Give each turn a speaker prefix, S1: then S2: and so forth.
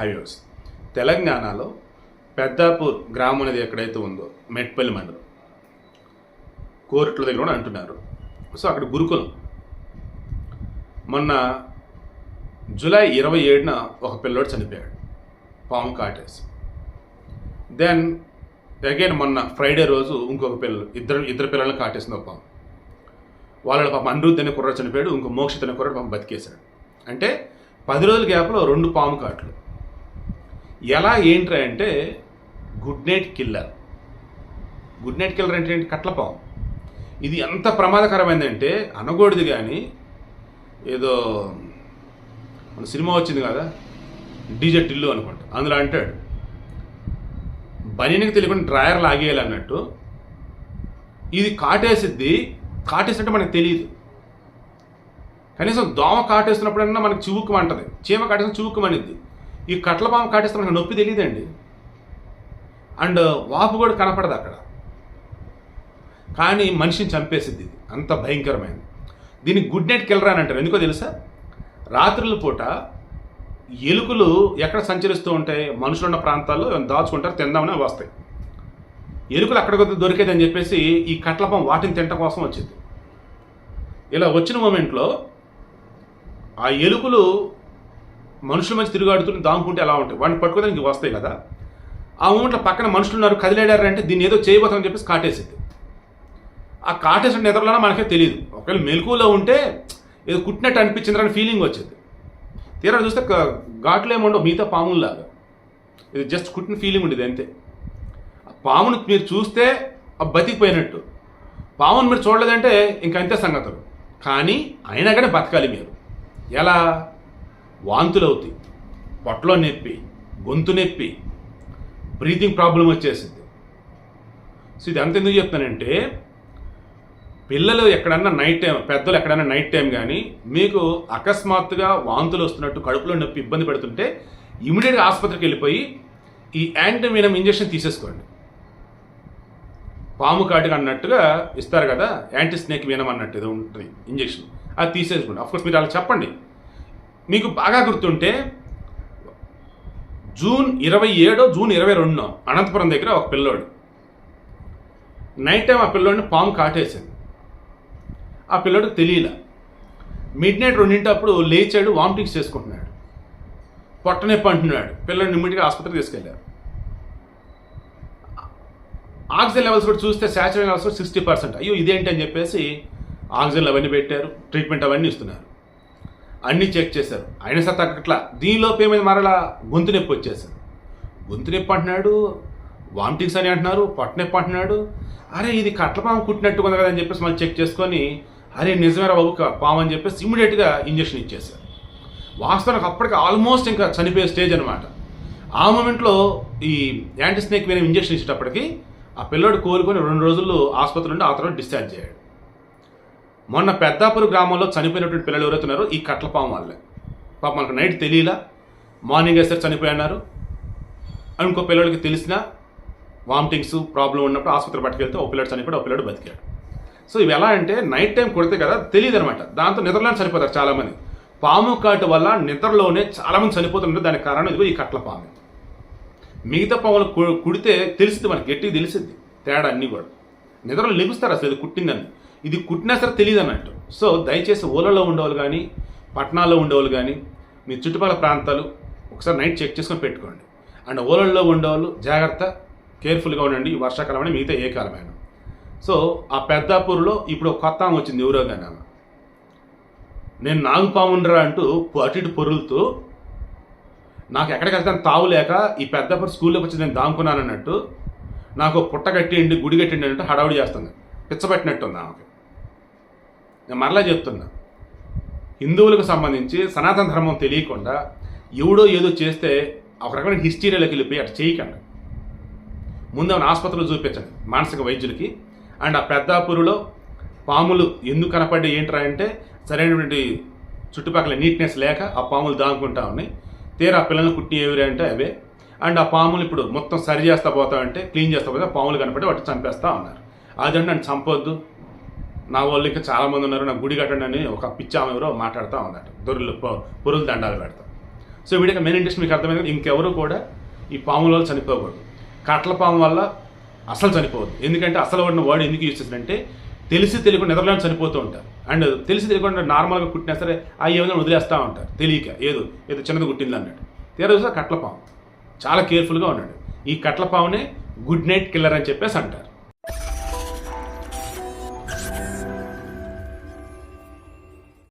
S1: Highways. తెలంగాణలో పెద్దాపూర్ గ్రామం అనేది ఎక్కడైతే ఉందో మెట్పల్లి మండలం. కోరిట్ల దగ్గర కూడా అంటున్నారు. సో అక్కడ గురుకులం. మొన్న జూలై ఇరవై ఏడున ఒక పిల్లోడు చనిపోయాడు. పాము కాటేసి. దెన్ అగైన్ మొన్న ఫ్రైడే రోజు ఇంకొక పిల్లలు ఇద్దరు ఇద్దరు పిల్లల్ని కాటేసింది ఒక పాము. వాళ్ళ పాపం అనిరుద్ధ్ అనే కుర్ర చనిపోయాడు ఇంకో మోక్షిత్ అనే కుర్ర పాపం బతికేశాడు. అంటే పది రోజుల గ్యాప్లో రెండు పాము కాట్లు. ఎలా ఏంట్రా అంటే good night killer good night killer అంటే ఏంటి? కట్లపాం ఇది ఎంత ప్రమాదకరమైందంటే అనకూడదు కానీ ఏదో మన సినిమా వచ్చింది కదా డీజే టిల్లు అనుకుంటా. అందులో అంటాడు బనీనికి తెలియకుండా డ్రాయర్ లాగేయాలి అన్నట్టు ఇది కాటేసిద్ది కాటేసినట్టు మనకు తెలియదు కనీసం దోమ కాటేస్తున్నప్పుడన్నా మనకు చివుక్కుమంటది. చీమ కాటేసిన చివుక్కుమనిద్ది. ఈ కట్ల పాము కాటేస్తే మనకు నొప్పి తెలియదండి అండ్ వాపు కూడా కనపడదు అక్కడ. కానీ మనిషిని చంపేసిద్ది ఇది. అంత భయంకరమైనది దీనికి గుడ్ నైట్ కిల్లర్ అని అంటారు. ఎందుకో తెలుసా? రాత్రుల పూట ఎలుకలు ఎక్కడ సంచరిస్తూ ఉంటాయి? మనుషులు ఉన్న ప్రాంతాల్లో దాచుకుంటారు తిందామని అవి వస్తాయి. ఎలుకలు అక్కడికి దొరికేదని చెప్పేసి ఈ కట్లపం వాటిని తినటం కోసం వచ్చింది. ఇలా వచ్చిన మూమెంట్లో ఆ ఎలుకలు మనుషుల మధ్య తిరుగాడుతూ దాముకుంటే ఎలా ఉంటాయి? వాడిని పట్టుకోవడానికి వస్తాయి కదా. ఆ మూమెంట్లో పక్కన మనుషులు ఉన్నారు కదిలేడారంటే దీన్ని ఏదో చేయబోతామని చెప్పేసి కాటేసింది. ఆ కాటేసిన నిద్రలోనే మనకే తెలియదు ఒకవేళ మెలకువలో ఉంటే ఏదో కుట్టినట్టు అనిపించిందని ఫీలింగ్ వచ్చేది. తీరా చూస్తే ఘాట్లో ఘాట్లు ఏముండవు మిగతా పాముల్లాగా. ఇది జస్ట్ కుట్టిన ఫీలింగ్ ఉండేది అంతే. ఆ పామును మీరు చూస్తే ఆ బతికిపోయినట్టు. పామును మీరు చూడలేదంటే ఇంక అంతే సంగతులు. కానీ అయినా కానీ బతకాలి మీరు. ఎలా? వాంతులు అవుతాయి పొట్టలో నొప్పి గొంతు నొప్పి బ్రీతింగ్ ప్రాబ్లం వచ్చేసింది సో ఇది అంత ఎందుకు చెప్తానంటే పిల్లలు ఎక్కడన్నా నైట్ టైం పెద్దలు ఎక్కడన్నా నైట్ టైం కానీ మీకు అకస్మాత్తుగా వాంతులు వస్తున్నట్టు కడుపులో నొప్పి ఇబ్బంది పెడుతుంటే ఇమీడియట్గా ఆసుపత్రికి వెళ్ళిపోయి ఈ యాంటీవీనం ఇంజెక్షన్ తీసేసుకోండి. పాము కాటుకు అన్నట్టుగా ఇస్తారు కదా యాంటీ స్నేక్ వీనం అన్నట్టు ఏదో ఉంటుంది ఇంజెక్షన్ అది తీసేసుకోండి. అఫ్కోర్స్ మీరు అలా చెప్పండి. మీకు బాగా గుర్తుంటే జూన్ ఇరవై ఏడో జూన్ ఇరవై రెండునో అనంతపురం దగ్గర ఒక పిల్లోడు. నైట్ టైం ఆ పిల్లోడిని పాము కాటేసింది. ఆ పిల్లోడికి తెలియలే. మిడ్ నైట్ రెండింటప్పుడు లేచాడు వామిటింగ్స్ చేసుకుంటున్నాడు. పొట్ట నొప్పి అంటున్నాడు. పిల్లోడిని ఇమ్మీడియట్గా ఆసుపత్రికి తీసుకెళ్ళారు. ఆక్సిజన్ లెవెల్స్ కూడా చూస్తే శాచురేషన్ లెవెల్స్ కూడా సిక్స్టీ పర్సెంట్. అయ్యో ఇదేంటి అని చెప్పేసి ఆక్సిజన్ అవన్నీ పెట్టారు ట్రీట్మెంట్ అవన్నీ ఇస్తున్నారు. అన్నీ చెక్ చేశారు. అయినా సరే తగ్గట్లా దీనిలోపు ఏమైంది? మరలా గొంతు నొప్పి వచ్చేసారు గొంతు నొప్పి అంటున్నాడు వామిటింగ్స్ అని అంటున్నారు పొట్టనొప్పి అంటున్నాడు. అరే ఇది కట్ల పాము కుట్టినట్టు ఉంది కదా అని చెప్పేసి మళ్ళీ చెక్ చేసుకొని అరే నిజమేరా బాబు పాము అని చెప్పేసి ఇమ్మీడియట్గా ఇంజక్షన్ ఇచ్చేసారు వాస్తవానికి అప్పటికి ఆల్మోస్ట్ ఇంకా చనిపోయే స్టేజ్ అనమాట ఆ మూమెంట్లో ఈ యాంటీ స్నేక్ వేరే ఇంజక్షన్ ఇచ్చేటప్పటికి ఆ పిల్లోడు కోలుకొని రెండు రోజులు ఆసుపత్రి నుండి ఆ తర్వాత డిశ్చార్జ్ అయ్యాడు. మొన్న పెద్దాపురం గ్రామంలో చనిపోయినటువంటి పిల్లలు ఎవరైతున్నారో ఈ కట్లపాము వాళ్ళే. పాప మనకు నైట్ తెలియలా. మార్నింగ్ వేస్తే చనిపోయి ఇంకో పిల్లలకి తెలిసిన వామిటింగ్స్ ప్రాబ్లం ఉన్నప్పుడు ఆసుపత్రి పట్టుకెళ్తే ఒక పిల్లడు చనిపోయాడు ఒక పిల్లడు బతికాడు. సో ఇవి ఎలా అంటే నైట్ టైం కొడితే కదా తెలియదు అనమాట దాంతో నిద్రలోనే చనిపోతారు చాలామంది. పాము కాటు వల్ల నిద్రలోనే చాలామంది చనిపోతుంటే దానికి కారణం ఇదిగో ఈ కట్ల పాము మిగతా పాములు కు- కుడితే తెలిసింది మనకి గట్టిగా తెలిసింది తేడా అన్నీ కూడా. నిద్రలో లెగుస్తారు అసలు ఇది కుట్టిందని. ఇది కుట్టినా సరే తెలియదు అన్నట్టు సో దయచేసి ఊళ్ళలో ఉండేవాళ్ళు కానీ పట్టణాల్లో ఉండేవాళ్ళు కానీ మీ చుట్టుపక్కల ప్రాంతాలు ఒకసారి నైట్ చెక్ చేసుకొని పెట్టుకోండి. అండ్ ఓలల్లో ఉండేవాళ్ళు జాగ్రత్త కేర్ఫుల్గా ఉండండి. ఈ వర్షాకాలం అని మిగతా ఏ కాలమైనా. సో ఆ పెద్దాపూర్లో ఇప్పుడు కొత్త ఆమె వచ్చింది ఎవరో కానీ ఆమె. నేను నాగుపాముండ్రా అంటూ అటు ఇటు పొరులుతూ నాకు ఎక్కడికి వెళ్తాను తావు లేక ఈ పెద్దప్పుడు స్కూల్లోకి వచ్చి నేను దాముకున్నాను అన్నట్టు నాకు పుట్ట కట్టేయండి గుడి కట్టేయండి అంటే హడావుడి చేస్తుంది. పిచ్చబెట్టినట్టు ఉంది ఆమెకి. నేను మరలా చెప్తున్నా. హిందువులకు సంబంధించి సనాతన ధర్మం తెలియకుండా ఎవడో ఏదో చేస్తే ఒక రకమైన హిస్టరీలోకి వెళ్ళిపోయి అటు చేయకండి. ముందు ఆమెను ఆసుపత్రిలో చూపించండి మానసిక వైద్యులకి. అండ్ ఆ పెద్దాపూరులో పాములు ఎందుకు కనపడ్డా ఏంట్రా అంటే సరైనటువంటి చుట్టుపక్కల నీట్నెస్ లేక ఆ పాములు దాముకుంటా ఉన్నాయి. తీరా ఆ కుట్టి ఎవరి అంటే అవే. అండ్ ఆ పాములు ఇప్పుడు మొత్తం సరి చేస్తా పోతా అంటే క్లీన్ చేస్తా పోతే ఆ పాములు కనపడి వాటి చంపేస్తా ఉన్నారు. అదంటే నన్ను చంపొద్దు. నా వాళ్ళు ఇంకా చాలామంది ఉన్నారు నా గుడి కట్టండి అని ఒక పిచ్చి ఆమె ఎవరో మాట్లాడుతూ ఉందట. దొరులు పొరులు దండాలు పెడతా. సో వీడికి మెయిన్ ఇంట్రెస్ట్ మీకు అర్థమైంది ఇంకెవరు కూడా ఈ పాముల వల్ల చనిపోకూడదు. కట్ల పాము వల్ల అసలు చనిపోవద్దు. ఎందుకంటే అసలు వాడిన వర్డ్ ఎందుకు యూజ్ చేస్తారంటే తెలిసి తెలియకుండా నిద్రలో చనిపోతూ ఉంటారు. అండ్ తెలిసి తెలియకుండా నార్మల్గా కుట్టినా సరే ఆ ఏమైనా వదిలేస్తూ ఉంటారు. తెలియక ఏదో ఏదో చిన్నది కుట్టింది అన్నట్టు. తీరా చూస్తే కట్ల పాము. చాలా కేర్ఫుల్గా ఉన్నాడు. ఈ కట్ల పామునే గుడ్ నైట్ కిల్లర్ అని చెప్పేసి అంటారు.